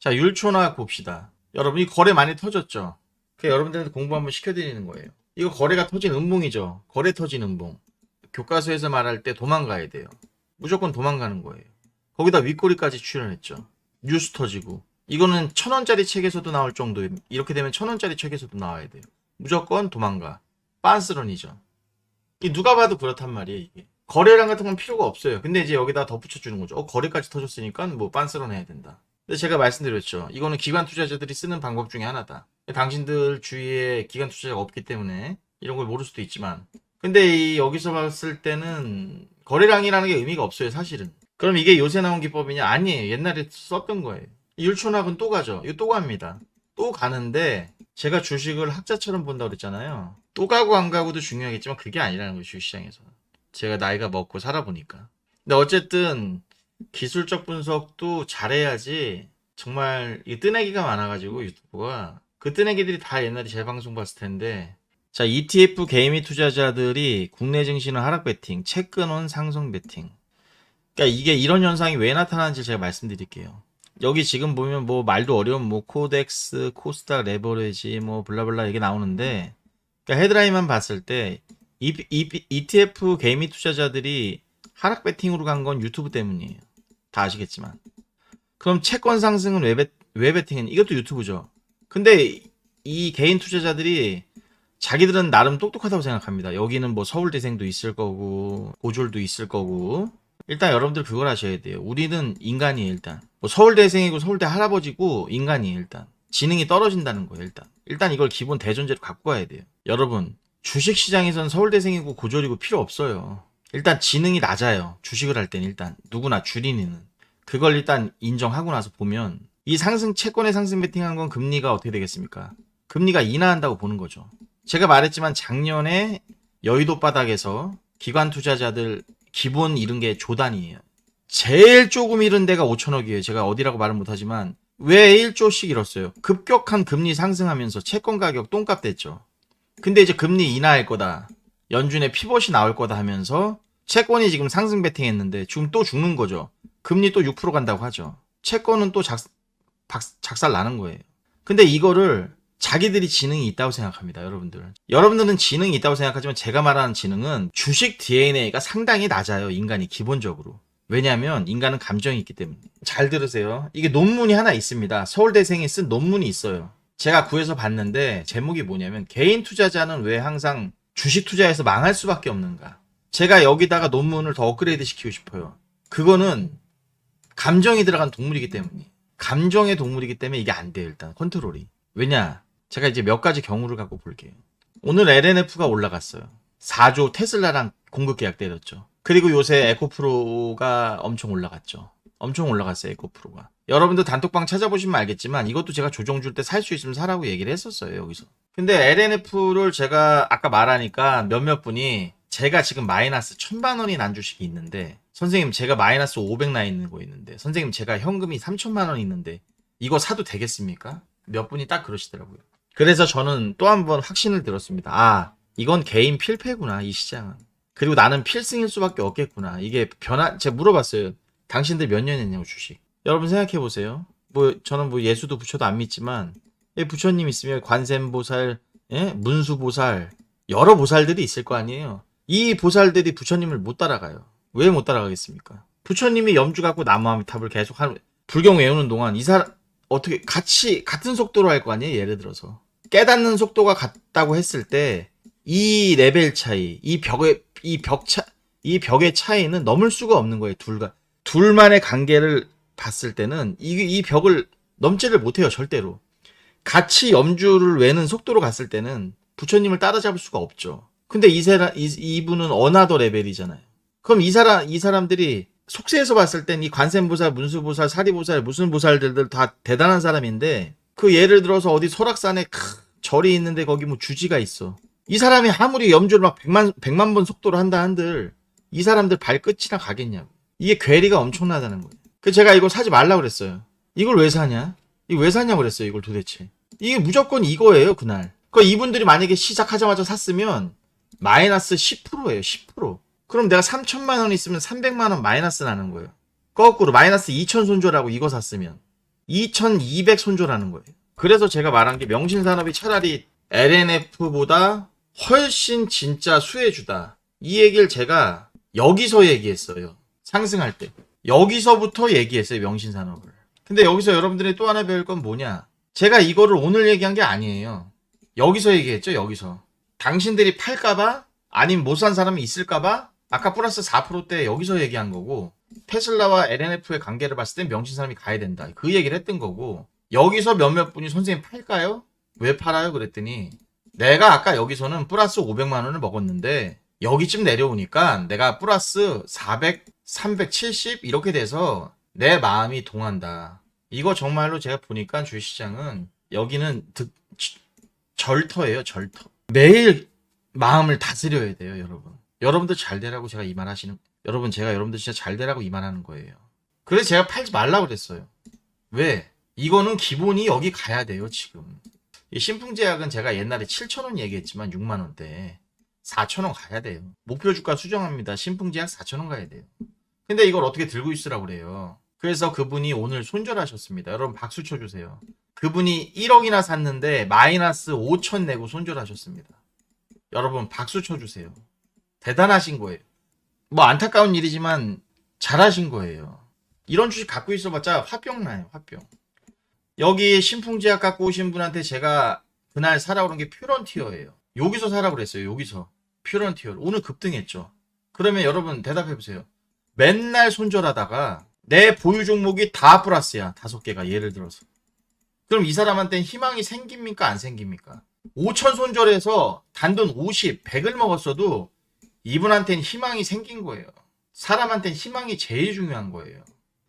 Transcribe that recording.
자, 율초나 봅시다. 여러분, 이 거래 많이 터졌죠? 그 여러분들한테 공부 한번 시켜드리는 거예요. 이거 거래가 터진 음봉이죠. 거래 터진 음봉. 교과서에서 말할 때 도망가야 돼요. 무조건 도망가는 거예요. 거기다 윗꼬리까지 출연했죠. 뉴스 터지고. 이거는 천 원짜리 책에서도 나올 정도예요. 이렇게 되면 천 원짜리 책에서도 나와야 돼요. 무조건 도망가. 빤스런이죠. 이 누가 봐도 그렇단 말이에요, 이게. 거래량 같은 건 필요가 없어요. 근데 이제 여기다 덧붙여 주는 거죠. 어, 거래까지 터졌으니까 뭐 빤스런 해야 된다. 근데 제가 말씀드렸죠. 이거는 기관 투자자들이 쓰는 방법 중에 하나다. 당신들 주위에 기관 투자자가 없기 때문에 이런 걸 모를 수도 있지만. 근데 이 여기서 봤을 때는 거래량이라는 게 의미가 없어요, 사실은. 그럼 이게 요새 나온 기법이냐? 아니에요. 옛날에 썼던 거예요. 이 율촌학은 또 가죠. 이거 또 갑니다. 또 가는데 제가 주식을 학자처럼 본다고 그랬잖아요. 또 가고 안 가고도 중요하겠지만 그게 아니라는 거예요, 주식시장에서. 제가 나이가 먹고 살아보니까. 근데 어쨌든 기술적 분석도 잘해야지 정말 이 뜨내기가 많아가지고 유튜브가 그 뜨내기들이 다 옛날에 제 방송 봤을 텐데 자 ETF 개미 투자자들이 국내 증시는 하락 베팅, 채권은 상승 베팅. 그러니까 이게 이런 현상이 왜 나타나는지 제가 말씀드릴게요. 여기 지금 보면 뭐 말도 어려운 뭐 코덱스, 코스닥, 레버리지 뭐 블라블라 이게 나오는데 그러니까 헤드라인만 봤을 때 이- 이- ETF 개미 투자자들이 하락 베팅으로 간 건 유튜브 때문이에요. 다 아시겠지만. 그럼 채권 상승은 왜, 베, 왜 베팅은 이것도 유튜브죠. 근데 이 개인 투자자들이 자기들은 나름 똑똑하다고 생각합니다. 여기는 뭐 서울대생도 있을 거고 고졸도 있을 거고 일단 여러분들 그걸 아셔야 돼요. 우리는 인간이에요 일단. 뭐 서울대생이고 서울대 할아버지고 인간이에요 일단. 지능이 떨어진다는 거예요 일단. 일단 이걸 기본 대전제로 갖고 가야 돼요. 여러분 주식시장에선 서울대생이고 고졸이고 필요 없어요. 일단 지능이 낮아요. 주식을 할 때는 일단 누구나 주린이는 그걸 일단 인정하고 나서 보면 이 상승 채권의 상승 베팅한 건 금리가 어떻게 되겠습니까? 금리가 인하한다고 보는 거죠. 제가 말했지만 작년에 여의도 바닥에서 기관 투자자들 기본 잃은 게 조단이에요. 제일 조금 잃은 데가 5천억이에요. 제가 어디라고 말은 못하지만 왜 1조씩 잃었어요? 급격한 금리 상승하면서 채권 가격 똥값 됐죠. 근데 이제 금리 인하할 거다. 연준의 피벗이 나올 거다 하면서 채권이 지금 상승 베팅했는데 지금 또 죽는 거죠. 금리 또 6% 간다고 하죠. 채권은 또 작, 박- 작살 나는 거예요. 근데 이거를 자기들이 지능이 있다고 생각합니다, 여러분들. 여러분들은 지능이 있다고 생각하지만 제가 말하는 지능은 주식 DNA가 상당히 낮아요, 인간이 기본적으로. 왜냐하면 인간은 감정이 있기 때문에. 잘 들으세요. 이게 논문이 하나 있습니다. 서울대생이 쓴 논문이 있어요. 제가 구해서 봤는데 제목이 뭐냐면 개인 투자자는 왜 항상 주식 투자에서 망할 수밖에 없는가. 제가 여기다가 논문을 더 업그레이드 시키고 싶어요. 그거는 감정이 들어간 동물이기 때문에. 감정의 동물이기 때문에 이게 안 돼요, 일단. 컨트롤이. 왜냐? 제가 이제 몇 가지 경우를 갖고 볼게요. 오늘 LNF가 올라갔어요. 4조 테슬라랑 공급 계약 때렸죠. 그리고 요새 에코프로가 엄청 올라갔죠. 엄청 올라갔어요, 에코프로가. 여러분들 단톡방 찾아보시면 알겠지만 이것도 제가 조정 줄 때 살 수 있으면 사라고 얘기를 했었어요, 여기서. 근데 LNF를 제가 아까 말하니까 몇몇 분이 제가 지금 마이너스 천만 원이 난 주식이 있는데 선생님 제가 마이너스 500 나 있는 거 있는데 선생님 제가 현금이 3천만 원 있는데 이거 사도 되겠습니까? 몇 분이 딱 그러시더라고요. 그래서 저는 또 한 번 확신을 들었습니다. 아, 이건 개인 필패구나, 이 시장은. 그리고 나는 필승일 수밖에 없겠구나. 이게 변화, 제가 물어봤어요. 당신들 몇 년 했냐고, 주식. 여러분 생각해 보세요. 뭐, 저는 뭐 예수도 부처도 안 믿지만, 예, 부처님 있으면 관세음보살, 예? 문수보살, 여러 보살들이 있을 거 아니에요. 이 보살들이 부처님을 못 따라가요. 왜 못 따라가겠습니까? 부처님이 염주 갖고 나무아미탑을 계속 하는, 불경 외우는 동안 이 사람, 어떻게 같이 같은 속도로 할 거 아니에요? 예를 들어서 깨닫는 속도가 같다고 했을 때 이 레벨 차이, 이 벽의 이 벽 차 이 벽의 차이는 넘을 수가 없는 거예요. 둘과 둘만의 관계를 봤을 때는 이, 이 벽을 넘지를 못해요. 절대로 같이 염주를 외는 속도로 갔을 때는 부처님을 따라잡을 수가 없죠. 근데 이 사람 이, 이분은 어나더 레벨이잖아요. 그럼 이 사람 이 사람들이 속세에서 봤을 땐 이 관세음보살, 문수보살, 사리보살, 무슨 보살들들 다 대단한 사람인데 그 예를 들어서 어디 설악산에 크, 절이 있는데 거기 뭐 주지가 있어. 이 사람이 아무리 염주를 막 100만, 100만 번 속도로 한다 한들 이 사람들 발끝이나 가겠냐고. 이게 괴리가 엄청나다는 거예요. 그 제가 이걸 사지 말라고 그랬어요. 이걸 왜 사냐? 이거 왜 사냐고 그랬어요, 이걸 도대체. 이게 무조건 이거예요, 그날. 그 이분들이 만약에 시작하자마자 샀으면 마이너스 10%예요, 10%. 그럼 내가 3천만 원 있으면 300만 원 마이너스 나는 거예요. 거꾸로 마이너스 2천 손절하고 이거 샀으면 2200 손절하는 거예요. 그래서 제가 말한 게 명신산업이 차라리 LNF보다 훨씬 진짜 수혜주다. 이 얘기를 제가 여기서 얘기했어요. 상승할 때. 여기서부터 얘기했어요. 명신산업을. 근데 여기서 여러분들이 또 하나 배울 건 뭐냐? 제가 이거를 오늘 얘기한 게 아니에요. 여기서 얘기했죠. 여기서. 당신들이 팔까봐 아니면 못산 사람이 있을까봐 아까 플러스 4%대 여기서 얘기한 거고 테슬라와 LNF의 관계를 봤을 땐 명신산업이 가야 된다. 그 얘기를 했던 거고 여기서 몇몇 분이 선생님 팔까요? 왜 팔아요? 그랬더니 내가 아까 여기서는 플러스 500만 원을 먹었는데 여기쯤 내려오니까 내가 플러스 400, 370 이렇게 돼서 내 마음이 동한다. 이거 정말로 제가 보니까 주식시장은 여기는 득, 절터예요, 절터. 매일 마음을 다스려야 돼요, 여러분. 여러분들 잘 되라고 제가 이 말 하시는, 여러분 제가 여러분들 진짜 잘 되라고 이 말 하는 거예요. 그래서 제가 팔지 말라고 그랬어요. 왜? 이거는 기본이 여기 가야 돼요, 지금. 이 신풍제약은 제가 옛날에 7,000원 얘기했지만 6만원대. 4,000원 가야 돼요. 목표 주가 수정합니다. 신풍제약 4,000원 가야 돼요. 근데 이걸 어떻게 들고 있으라고 그래요. 그래서 그분이 오늘 손절하셨습니다. 여러분 박수 쳐주세요. 그분이 1억이나 샀는데 마이너스 5천 내고 손절하셨습니다. 여러분 박수 쳐주세요. 대단하신 거예요. 뭐 안타까운 일이지만 잘하신 거예요. 이런 주식 갖고 있어봤자 화병 나요. 화병. 여기 신풍제약 갖고 오신 분한테 제가 그날 사라 그런 게 퓨런티어예요. 여기서 사라 그랬어요. 여기서 퓨런티어. 오늘 급등했죠. 그러면 여러분 대답해 보세요. 맨날 손절하다가 내 보유 종목이 다 플러스야. 다섯 개가 예를 들어서. 그럼 이 사람한테는 희망이 생깁니까? 안 생깁니까? 5천 손절해서 단돈 50, 100을 먹었어도 이분한테는 희망이 생긴 거예요. 사람한테는 희망이 제일 중요한 거예요.